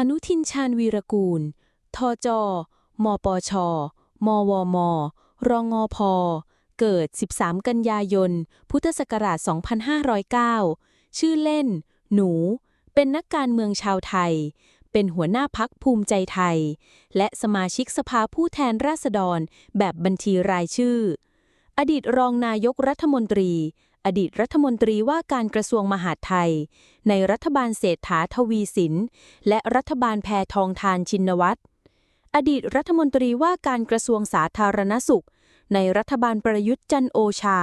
อนุทินชาญวีรกูล ทจ มปช มวมรงพเกิด 13 กันยายน พุทธศักราช 2509 ชื่อเล่น หนู เป็นนักการเมืองชาวไทย เป็นหัวหน้าพักภูมิใจไทย และสมาชิกสภาผู้แทนราษฎรแบบบัญชีรายชื่อ อดีตรองนายกรัฐมนตรี อดีตรัฐมนตรีว่าการกระทรวงมหาดไทย ในรัฐบาลเศรษฐาทวีสิน และรัฐบาลแพทองทานชินวัตร อดีตรัฐมนตรีว่าการกระทรวงสาธารณสุข ในรัฐบาลประยุทธ์จันโอชา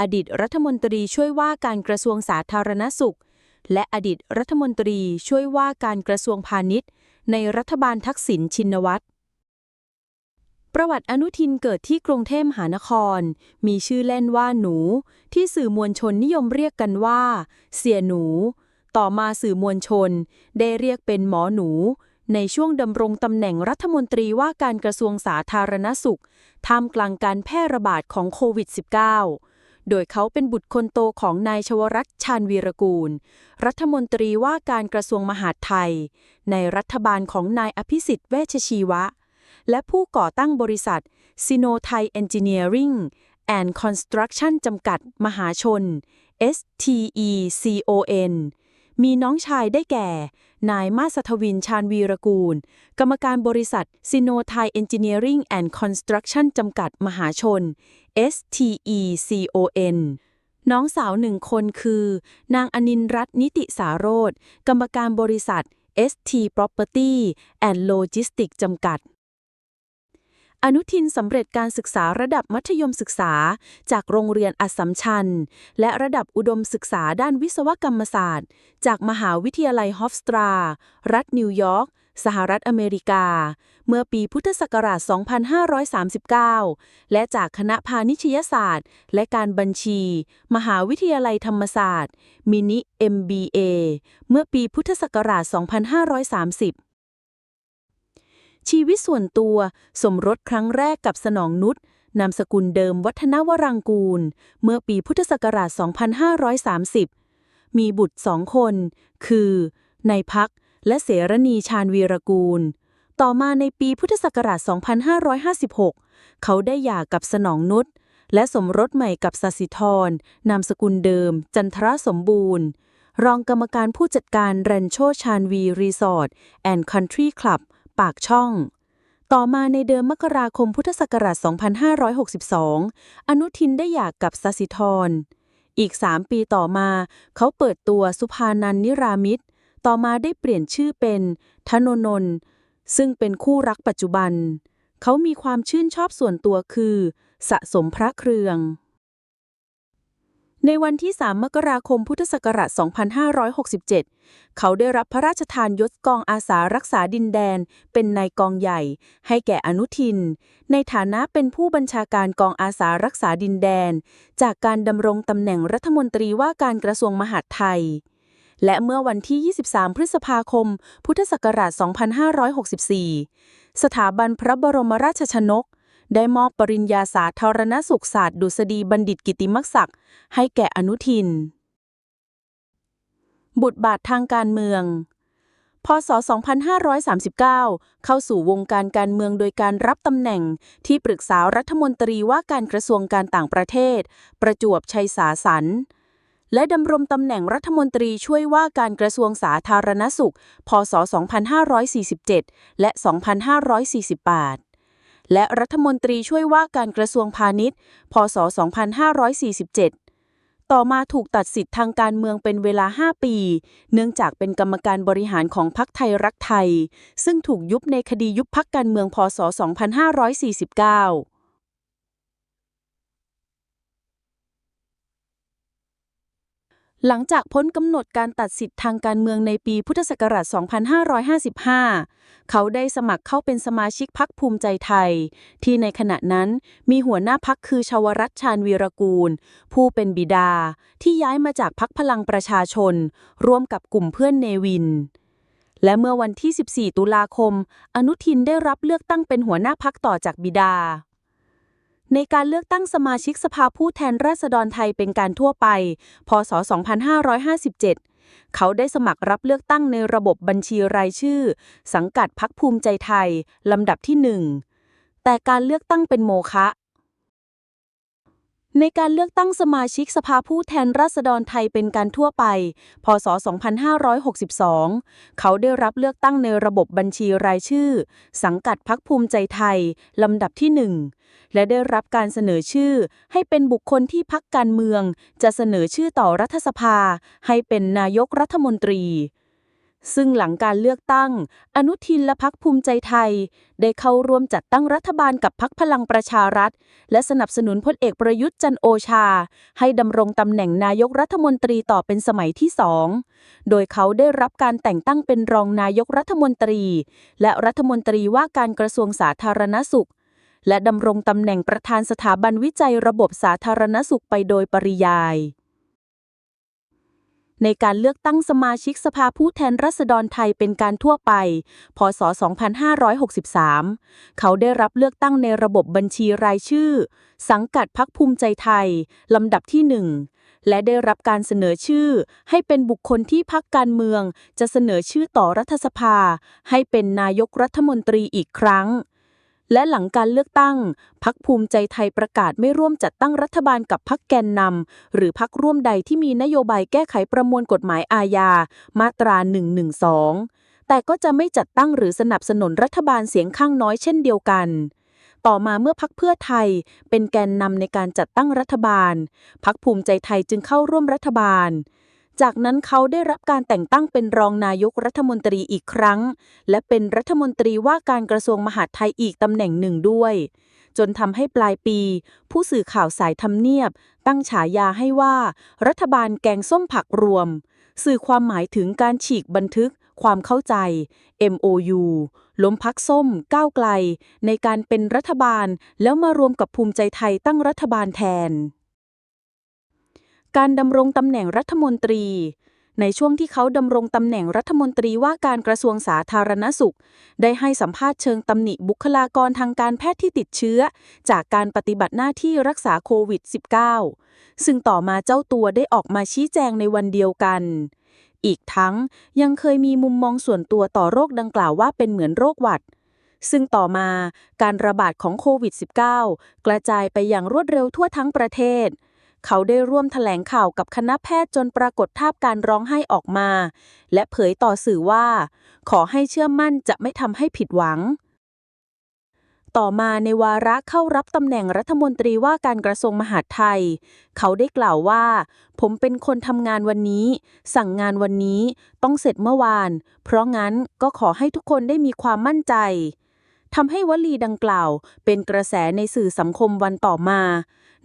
อดีตรัฐมนตรีช่วยว่าการกระทรวงสาธารณสุข และอดีตรัฐมนตรีช่วยว่าการกระทรวงพาณิชย์ ในรัฐบาลทักษิณชินวัตร ประวัติอนุทินเกิดที่กรุงเทพมหานคร มีชื่อเล่นว่าหนู ที่สื่อมวลชนนิยมเรียกกันว่า เสียหนู ต่อมาสื่อมวลชน ได้เรียกเป็นหมอหนู ในช่วงดำรงตำแหน่งรัฐมนตรีว่าการกระทรวงสาธารณสุข ท่ามกลางการแพร่ระบาดของโควิด -19 โดยเขาเป็นบุตรคนโตของนายชวรัตน์ชาญวีรกูล รัฐมนตรีว่าการกระทรวงมหาดไทย ในรัฐบาลของนายอภิสิทธิ์เวชชีวะ และผู้ก่อตั้งบริษัทซิโนไทยเอนจิเนียริง and Construction จำกัดมหาชน STECON มีน้องชายได้แก่ นายมาสทวินชาญวีรกูล กรรมการบริษัทซิโนไทยเอนจิเนียริง and Construction จำกัดมหาชน STECON น้องสาวหนึ่งคนคือ นางอนินร์รัตน์นิติสารโรธกรรมการบริษัท ST Property and Logistics จำกัด อนุทินสำเร็จการศึกษาระดับมัธยมศึกษา จากโรงเรียนอัสสัมชัญ และระดับอุดมศึกษาด้านวิศวกรรมศาสตร์ จากมหาวิทยาลัยฮอฟสตรา รัฐนิวยอร์กสหรัฐอเมริกา เมื่อปีพุทธศักราช 2539 และจากคณะพาณิชยศาสตร์ และการบัญชี มหาวิทยาลัยธรรมศาสตร์ มินิ MBA เมื่อปีพุทธศักราช 2530 ชีวิตส่วนตัว สมรสครั้งแรกกับสนองนุชนามสกุลเดิมวัฒนวรังกูล เมื่อปีพุทธศักราช 2530 มีบุตรสองคน คือ นายพักและเสรณีชาญวีรกูล ต่อมาในปีพุทธศักราช 2556 เขาได้หย่ากับสนองนุชและสมรสใหม่กับสสิธร นามสกุลเดิม จันทรสมบูรณ์ รองกรรมการผู้จัดการแรนโชชานวีรีสอร์ทแอนด์คันทรีคลับ ปากช่อง ต่อมาในเดือนมกราคมพุทธศักราช 2562 อนุทินได้หย่ากกับสสิธร อีก 3 ปีต่อมา เขาเปิดตัวสุภานันนิรามิตร ต่อมาได้เปลี่ยนชื่อเป็น ธนนนท์ซึ่งเป็นคู่รักปัจจุบัน เขามีความชื่นชอบส่วนตัวคือ สะสมพระเครื่อง ในวันที่ 3 มกราคมพุทธศักราช 2567 เขาได้รับพระราชทานยศกองอาสารักษาดินแดน เป็นนายกองใหญ่ ให้แก่อนุทิน ในฐานะเป็นผู้บัญชาการกองอาสารักษาดินแดน จากการดำรงตำแหน่งรัฐมนตรีว่าการกระทรวงมหาดไทย และเมื่อวันที่ 23 พฤษภาคม พุทธศักราช 2564 สถาบันพระบรมราชชนก ได้มอบปริญญาสาธารณสุขศาสตร์ ดุษฎีบัณฑิตกิติมศักดิ์ให้แก่อนุทินบุตรบาททางการเมือง พศ 2539 เข้าสู่วงการการเมืองโดยการรับตำแหน่งที่ปรึกษารัฐมนตรีว่าการกระทรวงการต่างประเทศ ประจวบชัยสาสันและดำรงตำแหน่งรัฐมนตรีช่วยว่าการกระทรวงสาธารณสุข พศ 2547 และ 2548 และรัฐมนตรีช่วยว่าการกระทรวงพาณิชย์ พศ 2547 ต่อมาถูกตัดสิทธิ์ทางการเมืองเป็นเวลา 5 ปี เนื่องจากเป็นกรรมการบริหารของพรรคไทยรักไทย ซึ่งถูกยุบในคดียุบพักการเมือง พศ 2549 หลังจากพ้นกำหนดการตัดสิทธิ์ทางการเมืองในปีพุทธศักราช 2555 เขาได้สมัครเข้าเป็นสมาชิกพรรคภูมิใจไทย ที่ในขณะนั้นมีหัวหน้าพรรคคือชวรัตชาญวีรกูล ผู้เป็นบิดาที่ย้ายมาจากพรรคพลังประชาชน ร่วมกับกลุ่มเพื่อนเนวิน และเมื่อวันที่ 14 ตุลาคม อนุทินได้รับเลือกตั้งเป็นหัวหน้าพรรคต่อจากบิดา ในการเลือกตั้งสมาชิกสภาผู้แทนราษฎรไทยเป็นการทั่วไป พศ 2557 เขาได้สมัครรับเลือกตั้งในระบบบัญชีรายชื่อ สังกัดพักภูมิใจไทย ลำดับที่หนึ่งแต่การเลือกตั้งเป็นโมฆะ ในการเลือกตั้งสมาชิกสภาผู้แทนราษฎรไทยเป็นการทั่วไป พศ 2562 เขาได้รับเลือกตั้งในระบบบัญชีรายชื่อ สังกัดพักภูมิใจไทย ลำดับที่หนึ่งและได้รับการเสนอชื่อ ให้เป็นบุคคลที่พักการเมือง จะเสนอชื่อต่อรัฐสภา ให้เป็นนายกรัฐมนตรี ซึ่งหลังการเลือกตั้ง อนุทินและพักภูมิใจไทย ได้เข้าร่วมจัดตั้งรัฐบาลกับพักพลังประชารัฐ และสนับสนุนพลเอกประยุทธ์จันโอชา ให้ดำรงตำแหน่งนายกรัฐมนตรีต่อเป็นสมัยที่สอง โดยเขาได้รับการแต่งตั้งเป็นรองนายกรัฐมนตรี และรัฐมนตรีว่าการกระทรวงสาธารณสุข และดำรงตำแหน่งประธานสถาบันวิจัยระบบสาธารณสุขไปโดยปริยาย ในการเลือกตั้งสมาชิกสภาผู้แทนราษฎรไทยเป็นการทั่วไป พศ 2563 เขาได้รับเลือกตั้งในระบบบัญชีรายชื่อ สังกัดพักภูมิใจไทย ลำดับที่หนึ่งและได้รับการเสนอชื่อ ให้เป็นบุคคลที่พักการเมือง จะเสนอชื่อต่อรัฐสภา ให้เป็นนายกรัฐมนตรีอีกครั้ง และหลังการเลือกตั้ง พักภูมิใจไทยประกาศไม่ร่วมจัดตั้งรัฐบาลกับพักแกนนำหรือพักร่วมใดที่มีนโยบายแก้ไขประมวลกฎหมายอาญา มาตรา 112 แต่ก็จะไม่จัดตั้งหรือสนับสนุนรัฐบาลเสียงข้างน้อยเช่นเดียวกันต่อมาเมื่อพักเพื่อไทยเป็นแกนนำในการจัดตั้งรัฐบาล พักภูมิใจไทยจึงเข้าร่วมรัฐบาล จากนั้นเขาได้รับการแต่งตั้งเป็นรองนายกรัฐมนตรีอีกครั้ง และเป็นรัฐมนตรีว่าการกระทรวงมหาดไทยอีกตำแหน่งหนึ่งด้วย จนทำให้ปลายปี ผู้สื่อข่าวสายทำเนียบ ตั้งฉายาให้ว่า รัฐบาลแกงส้มผักรวม สื่อความหมายถึงการฉีกบันทึก ความเข้าใจ MOU ล้มพักส้มก้าวไกล ในการเป็นรัฐบาลแล้วมารวมกับภูมิใจไทยตั้งรัฐบาลแทน การดำรงตำแหน่งรัฐมนตรี ในช่วงที่เขาดำรงตำแหน่งรัฐมนตรีว่าการกระทรวงสาธารณสุข ได้ให้สัมภาษณ์เชิงตำหนิบุคลากรทางการแพทย์ที่ติดเชื้อ จากการปฏิบัติหน้าที่รักษาโควิด -19 ซึ่งต่อมาเจ้าตัวได้ออกมาชี้แจงในวันเดียวกันอีกทั้งยังเคยมีมุมมองส่วนตัวต่อโรคดังกล่าวว่าเป็นเหมือนโรคหวัด ซึ่งต่อมาการระบาดของโควิด -19 กระจายไปอย่างรวดเร็วทั่วทั้งประเทศ เขาได้ร่วมแถลงข่าวกับคณะแพทย์จนปรากฏภาพการร้องไห้ออกมา และเผยต่อสื่อว่า ขอให้เชื่อมั่นจะไม่ทำให้ผิดหวัง ต่อมาในวาระเข้ารับตำแหน่งรัฐมนตรีว่าการกระทรวงมหาดไทย เขาได้กล่าวว่า ผมเป็นคนทำงานวันนี้ สั่งงานวันนี้ ต้องเสร็จเมื่อวาน เพราะงั้นก็ขอให้ทุกคนได้มีความมั่นใจ ทำให้วลีดังกล่าว เป็นกระแสในสื่อสังคมวันต่อมา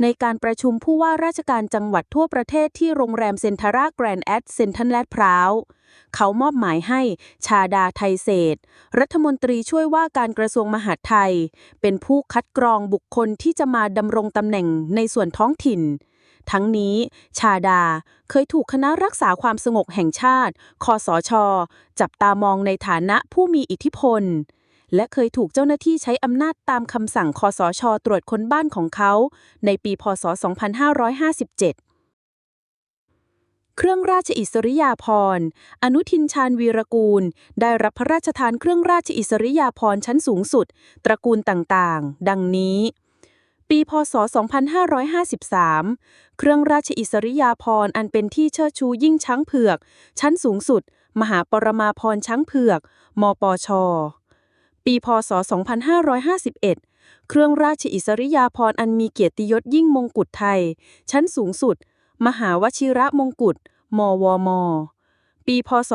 ในการประชุมผู้ว่าราชการจังหวัดทั่วประเทศที่โรงแรมเซ็นทราแกรนด์แอดเซ็นทรัลลดพร้าวเขามอบหมายให้ชาดาไทยเศษ รัฐมนตรีช่วยว่าการกระทรวงมหาดไทย เป็นผู้คัดกรองบุคคลที่จะมาดำรงตำแหน่งในส่วนท้องถิ่น ทั้งนี้ ชาดาเคยถูกคณะรักษาความสงบแห่งชาติ คอสชจับตามองในฐานะผู้มีอิทธิพล และเคยถูกเจ้าหน้าที่ใช้อำนาจตามคำสั่งคอสช ตรวจค้นบ้านของเขา ในปี พศ 2557เครื่องราชอิสริยาภรณ์ อนุทินชาญวีรกูล ได้รับพระราชทานเครื่องราชอิสริยาภรณ์ชั้นสูงสุด ตระกูลต่างๆ ดังนี้ ปี พศ 2553 เครื่องราชอิสริยาภรณ์อันเป็นที่เชิดชูยิ่งช้างเผือก ชั้นสูงสุด มหาปรมาภรณ์ช้างเผือก มปช ปีพศ 2551 เครื่องราชอิสริยาภรณ์อันมีเกียรติยศยิ่งมงกุฎไทย ชั้นสูงสุด มหาวชิระมงกุฎมวม ปีพศ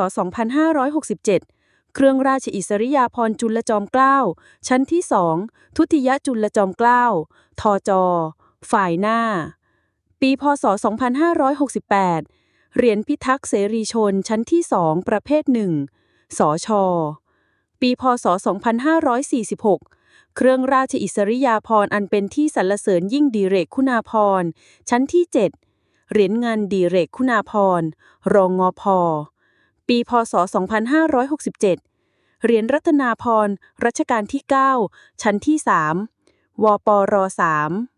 2567เครื่องราชอิสริยาภรณ์จุลจอมเกล้า ชั้นที่สอง ทุติยจุลจอมเกล้า ทจ ฝ่ายหน้า ปีพศ 2568 เหรียญพิทักษ์เสรีชนชั้นที่สองประเภทหนึ่ง สช ปีพศ 2546 เครื่องราชอิสริยาภรณ์อันเป็นที่สรรเสริญยิ่งดีเรกคุณาภรณ์ชั้นที่ 7 เหรียญงานดีเรกคุณาภรณ์รองงพปีพศ 2567 เหรียญรัตนาภรณ์รัชกาลที่ 9 ชั้นที่ 3 วปร3